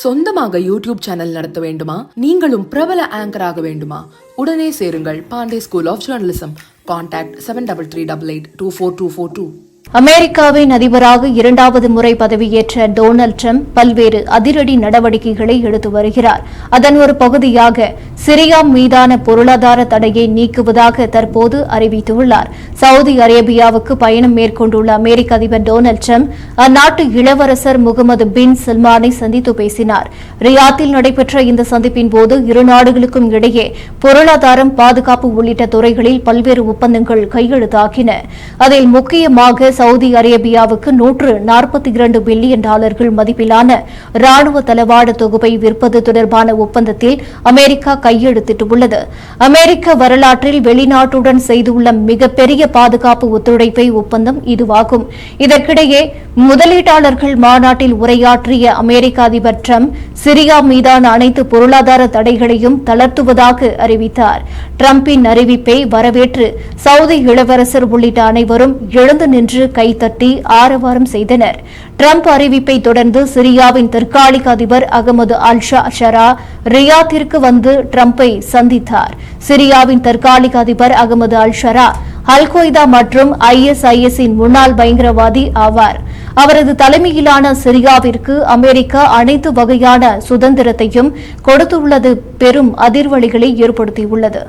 சொந்தமாக YouTube channel நடத்த வேண்டுமா? நீங்களும் பிரபல ஆங்கராக வேண்டுமா? உடனே சேருங்கள் Pandey school of journalism contact seven double three double eight two four two four two அமெரிக்காவின் அதிபராக இரண்டாவது முறை பதவியேற்ற டொனால்ட் ட்ரம்ப் பல்வேறு அதிரடி நடவடிக்கைகளை எடுத்து வருகிறார். அதன் ஒரு பகுதியாக சிரியா மீதான பொருளாதார தடையை நீக்குவதாக தற்போது அறிவித்துள்ளார். சவுதி அரேபியாவுக்கு பயணம் மேற்கொண்டுள்ள அமெரிக்க அதிபர் டொனால்டு ட்ரம்ப் அந்நாட்டு இளவரசர் முகமது பின் சல்மானை சந்தித்து பேசினார். ரியாத்தில் நடைபெற்ற இந்த சந்திப்பின் போது இரு நாடுகளுக்கும் இடையே பொருளாதாரம் பாதுகாப்பு உள்ளிட்ட துறைகளில் பல்வேறு ஒப்பந்தங்கள் கையெழுத்தாகின. அதில் முக்கியமாக சவுதி அரேபியாவுக்கு நூற்று நாற்பத்தி இரண்டு பில்லியன் டாலர்கள் மதிப்பிலான ராணுவ தளவாட தொகுப்பை விற்பது தொடர்பான ஒப்பந்தத்தில் அமெரிக்கா கையெழுத்திட்டு உள்ளது. அமெரிக்க வரலாற்றில் வெளிநாட்டுடன் செய்துள்ள மிகப்பெரிய பாதுகாப்பு ஒத்துழைப்பை ஒப்பந்தம் இதுவாகும். இதற்கிடையே முதலீட்டாளர்கள் மாநாட்டில் உரையாற்றிய அமெரிக்க அதிபர் டிரம்ப் சிரியா மீதான அனைத்து பொருளாதார தடைகளையும் தளர்த்துவதாக அறிவித்தார். டிரம்பின் அறிவிப்பை வரவேற்று சவுதி இளவரசர் உள்ளிட்ட அனைவரும் எழுந்து நின்று கைத்தட்டி ஆரவாரம் செய்தனா் ட்ரம்ப் அறிவிப்பை தொடர்ந்து சிரியாவின் தற்காலிக அதிபர் அகமது அல்ஷா ஷரா ரியாத்திற்கு வந்து டிரம்பை சந்தித்தார். சிரியாவின் தற்காலிக அதிபர் அகமது அல் ஷரா அல் மற்றும் ஐஎஸ்ஐஎஸ்ஸின் முன்னாள் பயங்கரவாதி ஆவார். அவரது தலைமையிலான சிரியாவிற்கு அமெரிக்கா அனைத்து வகையான சுதந்திரத்தையும் கொடுத்துள்ளது பெரும் அதிர்வலிகளை ஏற்படுத்தியுள்ளது.